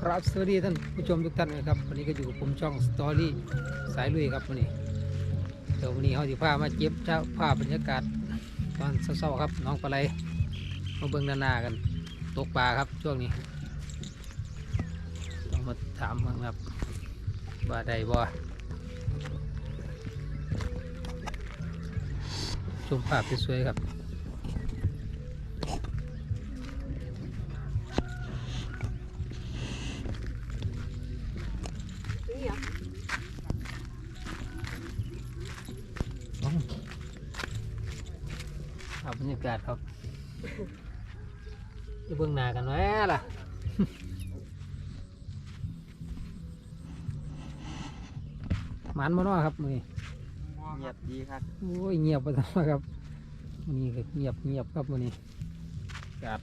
ครับสวัสดีท่านผู้ชมทุกท่านนะครับวันนี้ก็อยู่กับผมช่องสตอรี่สายลุยครับวันนี้เดี๋ยววันนี้เขาจะพามาเก็บเจ้าภาพบรรยากาศตอนเช้าๆครับน้องปลาไหลมาเบิ่งนานากันตกปลาครับช่วงนี้ต้องมาถามบ้างครับว่าใดบ่ชมภาพสวยๆครับ กาศครับจะเบื้องหน้ากันไว้ล่ะหมันมาเนาะครับมือนี้เงียบดีครับโอ้ยเงียบไปทั้งวันครับมือนี้ก็เงียบเงียบครับมือนี้อากาศ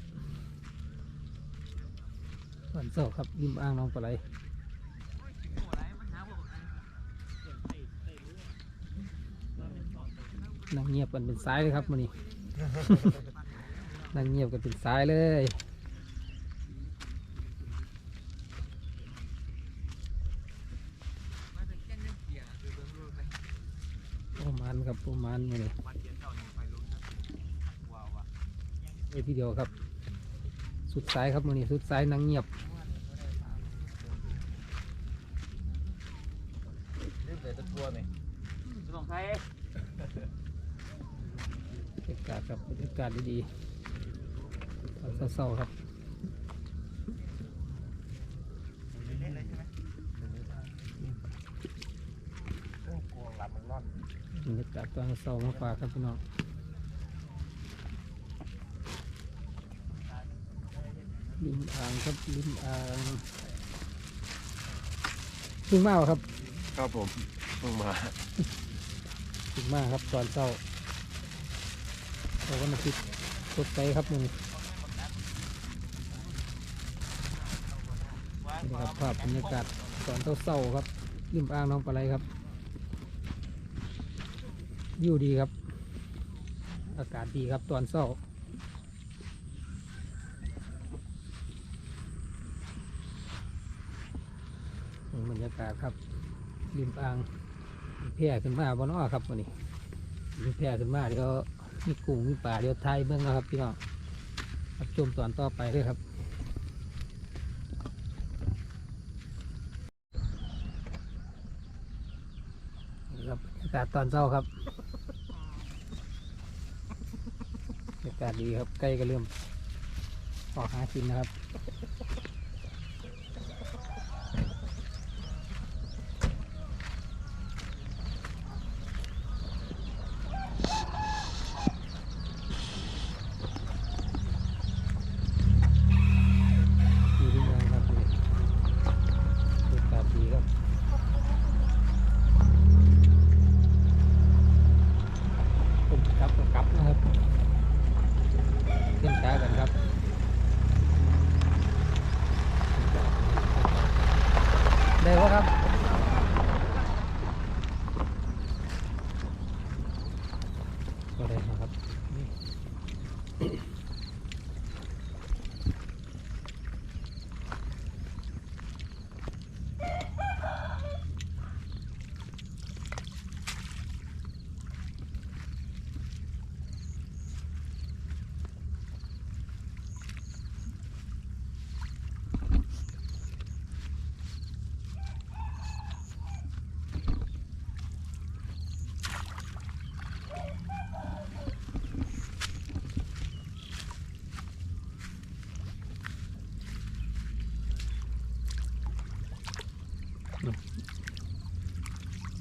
วันเสาร์ครับริมอ่างน้องปลาไหลนั่งเงียบกันเป็นสายเลยครับมือนี้ นั่งเงียบกันเป็นสายเลยโอ้มันครับโอ้มันมือนี้ไอ้ทีเดียวครับ สุดสายครับมือนี้สุดสายนั่งเงียบ เรื่องแต่ตะกัวนี่จะลองใช้ บรรยากาศครับบรรยากาศดีๆตอนเศร้าๆครับเล่นเลยใช่ไหมโอ้กลัวหลับมันร้อนบรรยากาศตอนเศร้ามาฝากครับพี่น้องริมอ่างครับริมอ่างเพิ่งมาเหรอครับ ครับผมเพิ่งมา เพิ่งมาครับตอนเศร้า มาคิดสดใจครับมึงนี่ครับภาพบรรยากาศตอนเศร้าๆครับริมอ่างน้องปลาไหลครับวิวดีครับ อากาศดีครับตอนเศร้าบรรยากาศครับริมอ่างแพร่ขึ้นมาบนอ้อครับวันนี้แพร่ขึ้นมาเดี๋ยว มีกุ้งมีปลาเดี๋ยวไทยเบื้องนะครับพี่น้องรับชมตอนต่อไปเลยครับครับอากาศตอนเช้าครับอากาศดีครับใกล้ก็เริ่มออกหากินนะครับ ดีที่เมืองครับนี่บรรยากาศดีครับผมกลับกับกลับนะครับขึ้นช้ากันครับได้ปะครับ ก็ได้นะครับ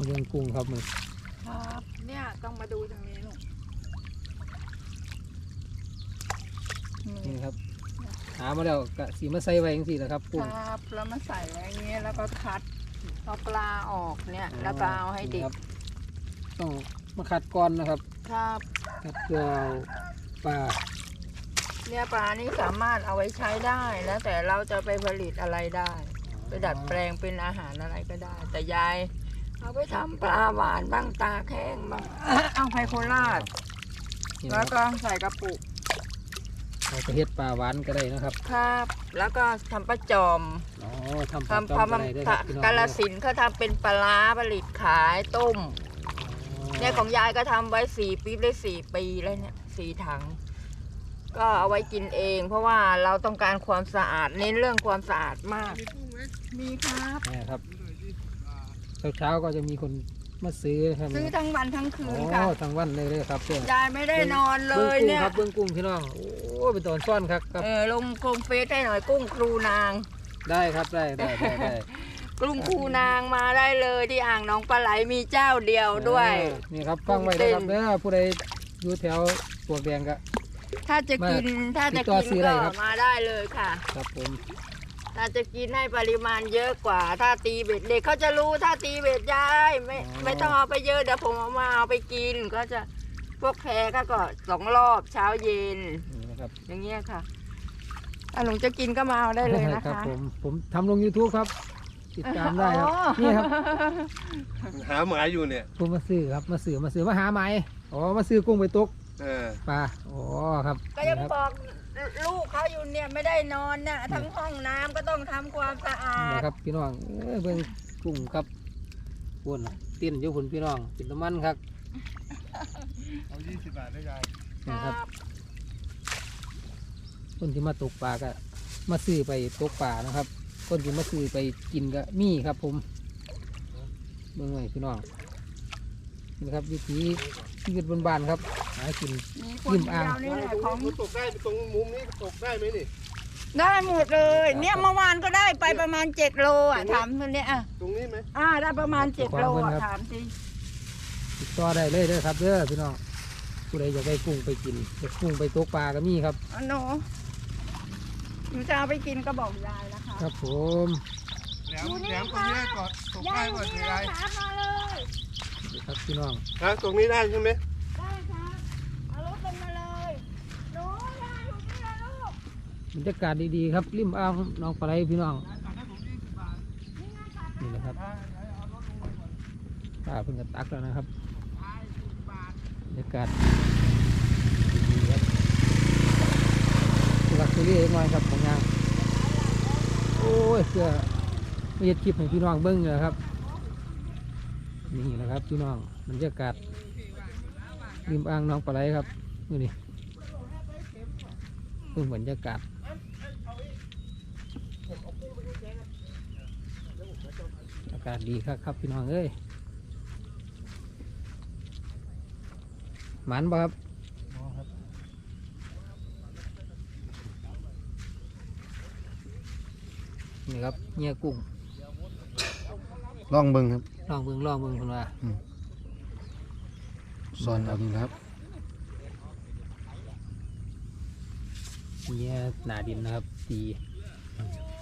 เรื่องกุ้งครับมือครับเนี่ยต้องมาดูทางนี้ลูกนี่นี่ครับ หามาแล้วกะสีมาใส่ไว้ยังสี่นะครับกุ้งครับแล้วมาใส่ไว้อย่างเงี้ยแล้วก็คัดเอาปลาออกเนี่ยแล้วก็เอาให้เด็นี่กครับต้องมาขัดก่อนนะครับ ครับขัดเกลือปลาเนี่ยปลานี่สามารถเอาไว้ใช้ได้แล้วแต่เราจะไปผลิตอะไรได้ ไปดัดแปลงเป็นอาหารอะไรก็ได้ แต่ยาย เอาไปทำปลาหวานบ้างตาแข้งบ้างเอาไพโคราชนี่แล้นะวครับก็ใส่กระปุกทเราจะเฮ็ดปลาหวานก็ได้นะครับ ครับ แล้วก็ทำปลาจอมอ๋อทำปลาทำจอมทำก็ได้ด้วยครับพี่น้องกาลสินธุ์เขาทำเป็นปลาร้าผลิตขายต้ม เนี่ยของยายก็ทำไว้สี่ปีได้สี่ปีแล้วเนี่ยสี่ถัง ก็เอาไว้กินเอง เพราะว่าเราต้องการความสะอาดเน้นเรื่องความสะอาดมาก มีครับนี่ครับ เช้าๆก็จะมีคนมาซื้อครับซื้อทั้งวันทั้งคือ๋นอค่ะทั้งวันเลยเลยครับเพื่อนยายไม่ได้นอนเลเบื้องยกุ้งเนี่ยครับเบื้องกุ้งพี่น้องโอ้เป็นตอนซ่อนครับครับเออลงกลมเฟซให้หน่อยกุ้งครูนาง ได้ครับได้ได้ได้ได้กุ้งครูนางมาได้เลยที่อ่างหน้องปลาไหลมีเจ้าเดียวด้วยเออนี่ครับฟังไว้นะครับเด้อผู้ใดอยู่แถวปลวกแดงก็ถ้าจะกินถ้าจะติดต่อกินซื้อได้ก็ครับมาได้เลยค่ะ ครับผม ถ้าจะกินให้ปริมาณเยอะกว่า ถ้าตีเบ็ดเด็กเขาจะรู้ถ้าตีเบ็ดยายไม่ไม่ต้องเอาไปเยอะเดี๋ยวผมเอามาเอาไปกินก็จะพวกแพก็ก็สองรอบเช้าเย็น นี่นะครับอย่างเงี้ยค่ะถ้าหนูจะกินก็มาเอาได้เลยนะครัคะผมผมทำลง YouTube ครับ ติดตามได้ครับนี่ครับหาหมายอยู่เนี่ยผมมาซื้อครับมาซื้อมาซื้อมาหาไหมอ๋อมาซื้อกุ้งไปตกเออปลาอ๋อครับก็ยังนี่ครับ บอก ลูกเขาอยู่เนี่ยไม่ได้นอนเนี่ยทั้งห้องน้ำก็ต้องทำความสะอานี่ดครับพี่น้องเอ้ยเบิ่งกุ้งครับพุ่นน่ะเต้นอยู่พุ่นพี่น้องกินน้ำมันครับเอายี่สิบบาทได้ยายนี่ครับคนที่มาตกปลาก็มาซื้อไปตกปลานะครับ คนที่มาซื้อไปกินก็มีครับ ผมเบิ่งไว้พี่น้อง นี่ครับวิถีชีวิตบนบ้านๆครับ หากิน มีคนเดียวนี่แหละของตกได้ตรงมุมนี้ตกได้ไหมนี่ ได้หมดเลย เนี่ยเมื่อวานก็ได้ไปประมาณเจ็ดโลอะถามคนเนี้ยอะตรงนี้ไหมอ่าได้ประมาณเจ็ดโลอะถามสิติดต่อได้เลยเด้อครับเด้อพี่น้องผู้ใดอยากได้กุ้งไปกินอยากกุ้งไปตกปลาก็มีครับอ๋อหนูหนูจะเอาไปกินก็บอกยายนะคะครับผมแหลมแหลมตรงนี้ก่อนตกยาได้ยอยู่ก่อนนี่ยาเลยยถามมาเลย นี่ครับพี่น้องฮะตรงนี้ได้ใช่ไหมได้ครับเอารถลงมาเลยหนูยายอยู่นี่เลยลูกบรรยากาศดีๆครับริมอ่างหน้องปลาไหลพี่น้องนี่นะครับป้าเพิ่งจะตักแล้วนะครับบรรยากาศดีๆครับทุลักทุเลหน่อยครับของยางโอ้ยเพื่อไม่เห็ดคลิปให้พี่น้องเบิ้งเลยครับ นี่แหละครับพี่น้องบรรยากาศริมอ่างน้องปลาไหลครับนี่นี่เพิ่งบรรยากาศอากาศดีครับครับพี่น้องเอ้ยหมันบ่ครับนี่ครับเงียกุ้ง ลองเบิ้งครับ ลองเบิ่งลองเบิ่งคนว่าสอนเอาดีครับเงียหนาดินนะครับตี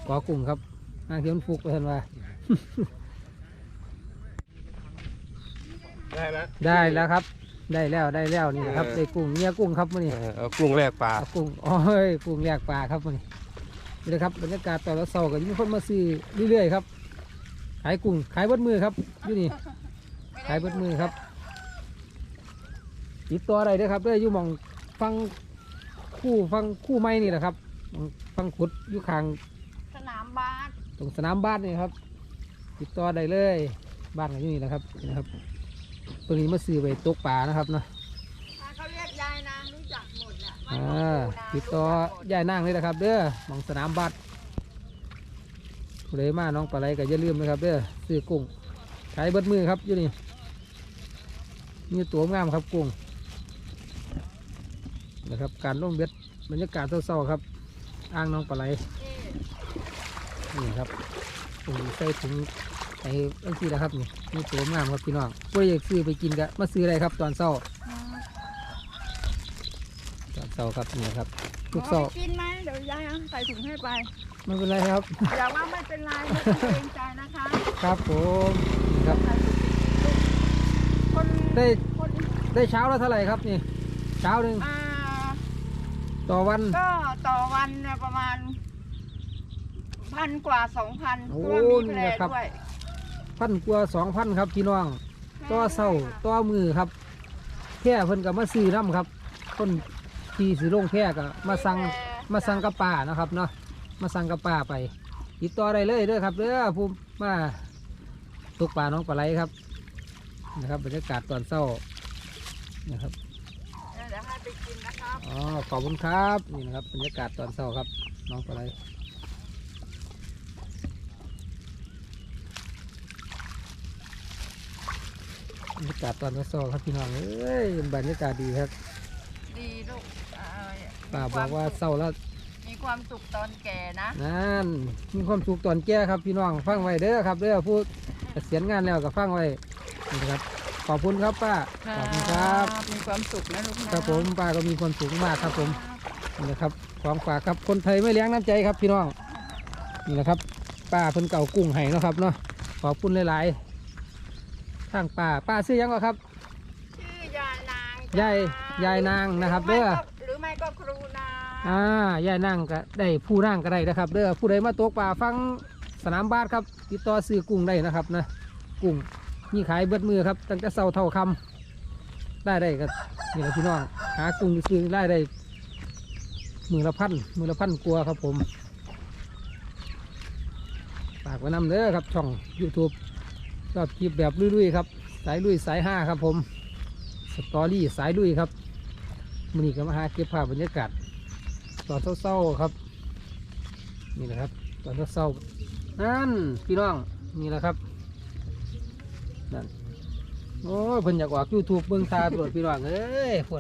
กอกุ้งครับอ้างเทียมนฟุกไปทันว่า ได้แล้ว ได้แล้วครับ ได้แล้วได้แล้วนี่นะครับได้กุ้งเงียกุ้งครับมื่อนี้เอากุ้งแรกปลา เอากุ้งโอ้ยกุ้งแยกปลาครับมื่อนี้นี่นะครับบรรยากาศตอนเราเสาร์ก็มีคนมาซื้อเรื่อยๆครับ ขายกุ้งขายเบดมือครับอยู่นี่ขายเบดมือครับติดต่ออะไรเด้อครับเด้ออยู่หมองฟังคู่ฟังคู่ไม้นี่แหละครับหม้องฟังขุดอยู่ข้างสนามบาสตรงสนามบ้านนี่ครับ ติดต่อได้เลยบ้านก็อยู่นี่แหละครับนี่นะครับตัวนี้มาซื้อไปตกปลานะครับเนาะถ้าเขาเรียกยายนางรู้จักหมดแหละอ่าติดต่อยายนั่งเลยนะครับ เด้อหมองสนามบัตร เลยมาน้องปลาไหลก็อย่าลืมนะครับเด้อซื้อกุ้งขายเบิดมือครับอยู่นี่มีตัวงามครับกุ้งนะครับการลงเบ็ดบรรยากาศเศร้าๆครับอ่างน้องปลาไหลนี่ครับกุ้งใส่ถุงไอ้เรื่องที่นะครับนี่มีตัวงามครับพี่น้องผู้ใดอยากซื้อไปกินก็มาซื้ออะได้ครับ ตอนเช้าตอนเช้าครับนี่ครับทุกเช้าอกินไหมเดี๋ยวยายใส่ถุงให้ไป ไม่เป็นไรครับ อย่าว่าไม่เป็นไรไม่ต้องเกรงใจนะคะครับผมนี่ครับ คนได้ คนได้เช้าแล้วเท่าไหร่ครับนี่ เช้าหนึ่งอ่าต่อวัน ก็ต่อวันเนี่ยประมาณพันกว่าสองพันเพโอ้ราะว่ามีแผลนี่นะครับ ด้วยพันกว่าสองพันครับพี่น้อง ต่อเศร้าต่อมือครับแค่เพิ่นกับมาซื้อน้ำครับ คนที่สิลงแพร่ก็มาสั่งมาสั่งกับป่านะครับเนาะ มาสั่งกับป่าไปติดต่อได้เลยเด้อครับเด้อผู้มาตกปลาน้องปลาไหลครับ นะครับบรรยากาศตอนเช้านะครับเดี๋ยวให้ไปกินนะครับอ๋อขอบคุณครับนี่นะครับบรรยากาศตอนเช้าครับ น้องปลาไหลบรรยากาศตอนเช้าครับพี่น้องเอ้ยบรรยากาศดีครับ ดีลูกเอ่อป้าบอกว่าเศร้าแล้วมี ความสุขตอนแก่นะนั่นมีความสุขตอนแก่ครับพี่น้องฟังไว้เด้อครับเด้อพูดเกษียณงานแล้วก็ฟังไว้นี่นะครับขอบคุณครับป้าขอบคุณครับมีความสุขนะลูกนะครับผมป้าก็มีความสุขมากครับผมนี่นะครับของฝากครับคนไทยไม่เลี้ยงน้ำใจครับพี่น้องนี่นะครับป้าเพิ่นเก่ากุ้งไห้เนาะครับเนาะขอบคุณหลายๆทางป้าป้าซื้อยังก็ครับชื่อยายนางยายยายนางนะครับเด้อหรือไม่ก็ครูนาง อ่าย่านั่งก็ได้ผู้นั่งก็ได้นะครับเด้อผู้ใดมาตกปลาฟังสนามบาสครับ ติดต่อซื้อกุ้งได้นะครับนะกุ้งมีขายเบิดมือครับตั้งแต่เช้าเท่าค่ำได้ได้ก็นี่แหละพี่น้องหากุ้งซื้อได้ได้มือละพันมือละพันกลัวครับผมฝากไว้นำเด้อครับช่อง YouTube ชอบคลิปแบบลุยๆครับ สายลุยสายห้าครับผมสตอรี่สายลุยครับมือนี้ก็มาหาเก็บภาพบรรยากาศ อนเศร้าๆครับ นี่นะครับ ตอนเศร้าๆนั่นพี่น้องนี่แหละครับนั่นโอ้ยเพิ่นอยากออกยูทูบเบิ่งตาตรวจพี่น้องเอ้ย